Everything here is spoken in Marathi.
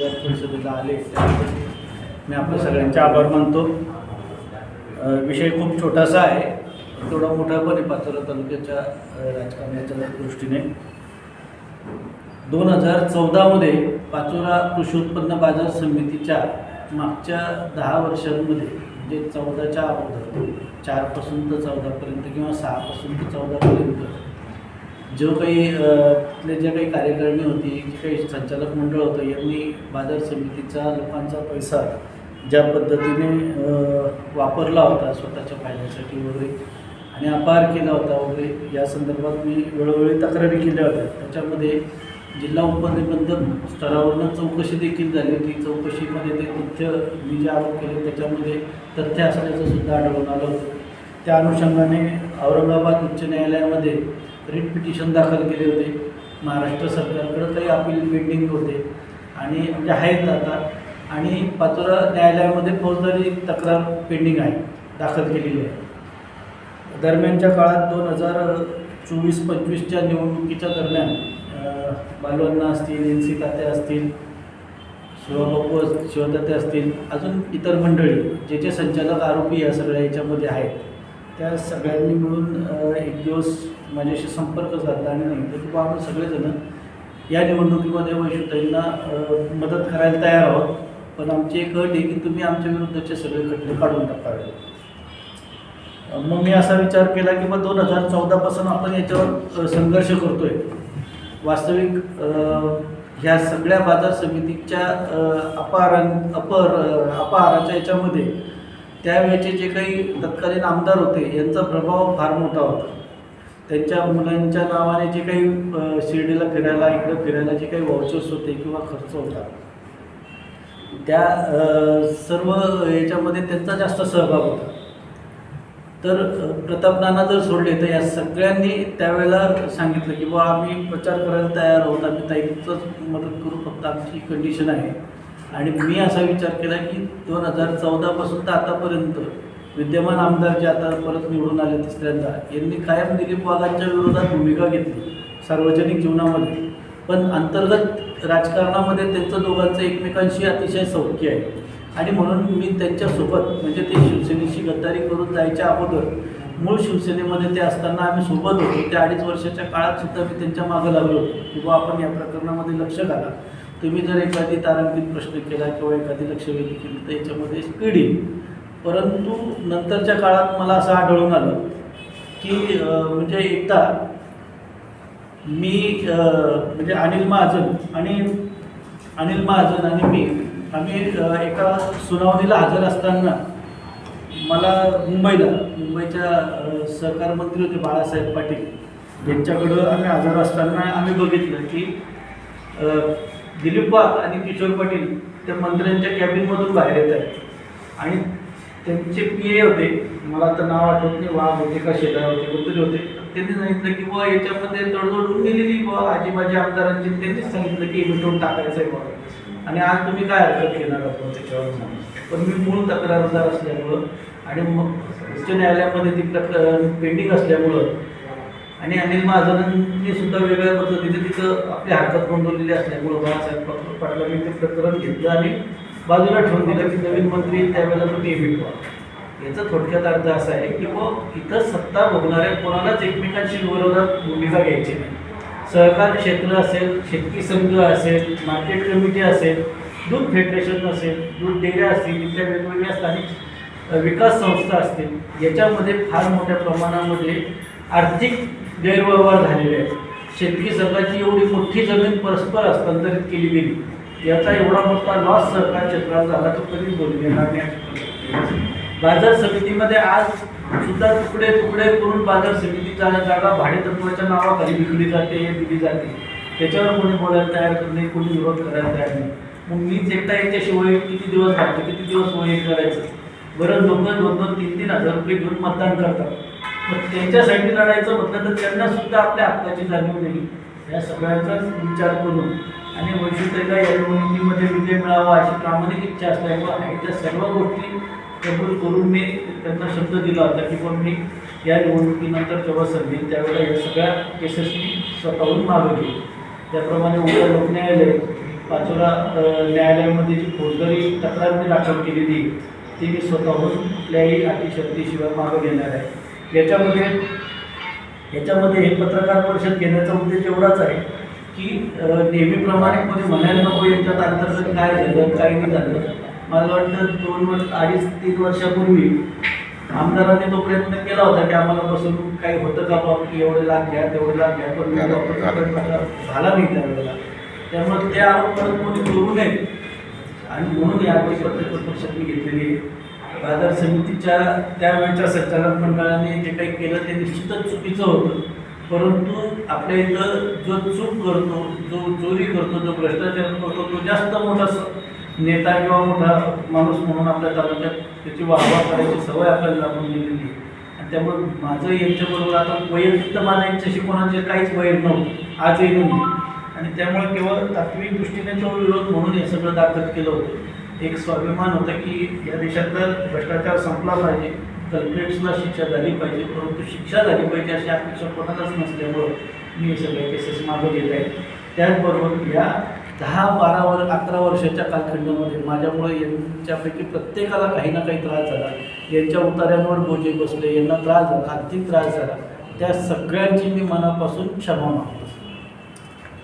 पत्रकार परिषदेला आले मी आपल्या सगळ्यांचे आभार मानतो. विषय खूप छोटासा आहे. थोडा मोठा पण आहे पाचोरा तालुक्याच्या राजकारणाच्या दृष्टीने. दोन हजार चौदामध्ये पाचोरा कृषी उत्पन्न बाजार समितीच्या मागच्या दहा वर्षांमध्ये म्हणजे चौदाच्या अगोदर चारपासून तर चौदापर्यंत किंवा सहापासून तर चौदापर्यंत जो काही तिथले ज्या काही कार्यकारिणी होती जे काही संचालक मंडळ होतं यांनी बाजार समितीचा लोकांचा पैसा ज्या पद्धतीने वापरला होता स्वतःच्या फायद्यासाठी वगैरे आणि अपार केला होता वगैरे या संदर्भात मी वेळोवेळी तक्रारी केल्या होत्या. त्याच्यामध्ये जिल्हा उपनिबंधक स्तरावरनं चौकशी देखील झाली होती. चौकशीमध्ये ते तथ्य मी जे आरोप केले त्याच्यामध्ये तथ्य असल्याचं सुद्धा आढळून आलं होतं. त्या अनुषंगाने औरंगाबाद उच्च न्यायालयामध्ये रिट पिटिशन दाखल केले होते. महाराष्ट्र सरकारकडं काही अपील पेंडिंग होते. आणि म्हणजे आहेत आता. आणि पाचोरा न्यायालयामध्ये फौजदारी तक्रार पेंडिंग आहे. दाखल केलेली आहे. दरम्यानच्या काळात दोन हजार चोवीस पंचवीसच्या निवडणुकीच्या दरम्यान बालवन्ना असतील एन सी तात्या असतील शिवबापू अस- शिवतात्या असतील अजून इतर मंडळी जे जे संचालक आरोपी या सगळ्या याच्यामध्ये आहेत त्या सगळ्यांनी मिळून एक दिवस माझ्याशी संपर्क साधला आणि नंतर की बा आपण सगळेजण या निवडणुकीमध्ये वैशुताईंना मदत करायला तयार आहोत. पण आमची एक अट आहे की तुम्ही आमच्या विरुद्धचे सगळे खटले काढून टाकावे मग मी असा विचार केला की मग दोन हजार चौदापासून आपण याच्यावर संघर्ष संघर्ष करतोय. वास्तविक ह्या सगळ्या बाजार समितीच्या अपहारां अपर अपहाराच्या याच्यामध्ये त्यावेळेचे जे काही तत्कालीन आमदार होते यांचा प्रभाव फार मोठा होता. त्यांच्या मुलांच्या नावाने जे काही शिर्डीला फिरायला इकडं फिरायला जे काही वाउचर्स होते किंवा खर्च होता. त्या सर्व याच्यामध्ये त्यांचा जास्त सहभाग होता. तर प्रतापनाना जर सोडले तर या सगळ्यांनी त्यावेळेला सांगितलं की बा आम्ही प्रचार करायला तयार आहोत आम्ही ताईंचंच मदत करू फक्त आमची कंडिशन आहे. आणि मी असा विचार केला की दोन हजार चौदापासून तर आतापर्यंत विद्यमान आमदार जे आता परत निवडून आले तिसऱ्यांदा यांनी कायम दिलीप वाघांच्या विरोधात भूमिका घेतली सार्वजनिक जीवनामध्ये. पण अंतर्गत राजकारणामध्ये त्यांचं दोघांचं एकमेकांशी अतिशय सौख्य आहे. आणि म्हणून मी त्यांच्यासोबत म्हणजे ते शिवसेनेशी गद्दारी करून जायच्या अगोदर मूळ शिवसेनेमध्ये ते असताना आम्ही सोबत होतो. त्या अडीच वर्षाच्या काळात सुद्धा मी त्यांच्या मागं लागलो की बाबा आपण या प्रकरणामध्ये लक्ष घाला. तुम्ही जर एखादी तारांकित प्रश्न केला किंवा एखादी लक्षवेधी केली तर याच्यामध्ये स्पीड येईल. परंतु नंतरच्या काळात मला असं आढळून आलं की म्हणजे एकदा मी म्हणजे अनिल महाजन आणि अनिल महाजन आणि मी आम्ही एका सुनावणीला हजर असताना मला मुंबईला मुंबईच्या अं, सहकार मंत्री होते बाळासाहेब पाटील. यांच्याकडं आम्ही हजर असताना आम्ही बघितलं की दिलीप वाघ आणि किशोर पाटील त्या मंत्र्यांच्या कॅबिनमधून बाहेर येत आहेत. आणि त्यांचे पी ए होते. मला आता नाव आठवत नाही. वाघ होते का शेजार होते कोणतरी होते. त्यांनी सांगितलं की बुवा याच्यामध्ये तडजोड होऊन गेलेली बुवा. आजीबाजी आमदारांची. त्यांनीच सांगितलं की मिटवून टाकायचं आहे बुवा. आणि आज तुम्ही काय हरकत घेणार आपण त्याच्यावर पण मी मूळ तक्रारदार असल्यामुळं आणि मग उच्च न्यायालयामध्ये ती प्रकरण पेंडिंग असल्यामुळं आणि अनिल महाजनांनी सुद्धा वेगळ्या पद्धतीने तिथं आपली हरकत नोंदवलेली असल्यामुळं बाळासाहेब पाट- पाटलांनी ते प्रकरण घेतलं आणि बाजूला ठेवून दिलं की नवीन मंत्री त्यावेळेला तो नियमित व्हा याचा थोडक्यात अर्थ असा आहे की बुवा इथं सत्ता भोगणाऱ्या कोणालाच एकमेकांशी विरोधात भूमिका घ्यायची नाही. सहकार क्षेत्र असेल शेतकी संघ असेल मार्केट कमिटी असेल दूध फेडरेशन असेल दूध डेऱ्या असतील इथल्या वेगवेगळ्या स्थानिक विकास संस्था असतील याच्यामध्ये फार मोठ्या प्रमाणामध्ये आर्थिक गैरव्यवहार झालेले आहेत. शेतकी संघाची एवढी मोठी जमीन परस्पर हस्तांतरित केली गेली याचा एवढा मोठा लॉस सहकार क्षेत्रात झाला तो कधीच बोलून येणार नाही बाजार समितीमध्ये आज सुद्धा तुकडे तुकडे करून बाजार समितीचा जागा भाडेतत्वाच्या नावाखाली विकली जाते हे दिली जाते. त्याच्यावर कोणी बोलायला तयार करणे कोणी विरोध करायला तयार नाही. मग मीच एकटा याच्याशिवाय किती दिवस राहतो किती दिवस वय करायचं? बरं दोन दोन दोन तीन तीन हजार रुपये घेऊन मतदान करतात. मग त्यांच्यासाठी लढायचं म्हटलं तर त्यांना सुद्धा आपल्या हक्काची जाणीव नाही. या सगळ्यांचाच विचार करून आणि वैशिष्ट्यला या निवडणुकीमध्ये विजय मिळावा अशी प्रामाणिक इच्छा असल्यामुळं आणि त्या सर्व गोष्टी कबूल करून मी त्यांना शब्द दिला होता की पण मी या निवडणुकीनंतर जेव्हा संधी त्यावेळेला या सगळ्या केसेस मी स्वतःहून मागे घेईल. त्याप्रमाणे उद्या लोक न्यायालय पाचोरा न्यायालयामध्ये जी फौजदारी तक्रार मी दाखल केलेली ती मी स्वतःहून कुठल्याही अटी शर्तीशिवाय मागं घेणार आहे. याच्यामध्ये याच्यामध्ये हे पत्रकार परिषद घेण्याचा उद्देश एवढाच आहे की नेहमीप्रमाणे कोणी म्हणायला नको याच्यात अंतर्गत काय झालं काय नाही झालं. मला वाटतं दोन वर्ष अडीच तीन वर्षापूर्वी आमदारांनी तो प्रयत्न केला होता की आम्हाला बसून काही होतं का बाबा की एवढे लाख घ्या तेवढे लाख घ्या पण झालं, नाही त्यावेळेला. त्यामुळे ते आरोप कोणी करू नये. आणि म्हणून या पत्रकार परिषद मी घेतलेली आहे. बाजार समितीच्या त्यावेळच्या संचालक मंडळाने जे काही केलं ते निश्चितच चुकीचं होतं. परंतु आपल्या इथं जो चूक करतो जो चोरी करतो जो भ्रष्टाचार करतो तो जास्त मोठा नेता किंवा मोठा माणूस म्हणून आपल्या तालुक्यात त्याची वाहवा करायची सवय आपल्याला लागून गेलेली आहे. आणि त्यामुळे माझं यांच्याबरोबर आता वैयक्तिक तर माझं यांच्याशी कोणाचे काहीच वैर नव्हतं. आजही नव्हती आणि त्यामुळे केवळ तात्विक दृष्टीने तो विरोध म्हणून हे सगळं दाखल केलं होतं. एक स्वाभिमान होता की या देशातला भ्रष्टाचार संपला पाहिजे कल्प्रेट्सला शिक्षा झाली पाहिजे परंतु शिक्षा झाली पाहिजे अशी अपेक्षा कोणालाच नसल्यामुळं मी हे सगळे केसेस मागं घेत आहे. त्याचबरोबर या दहा बारा वर अकरा वर्षाच्या कालखंडामध्ये माझ्यामुळे यांच्यापैकी प्रत्येकाला काही ना काही त्रास झाला. यांच्या उतार्यांवर बोजे बसले यांना त्रास झाला आर्थिक त्रास झाला. त्या सगळ्यांची मी मनापासून क्षमा मागतो.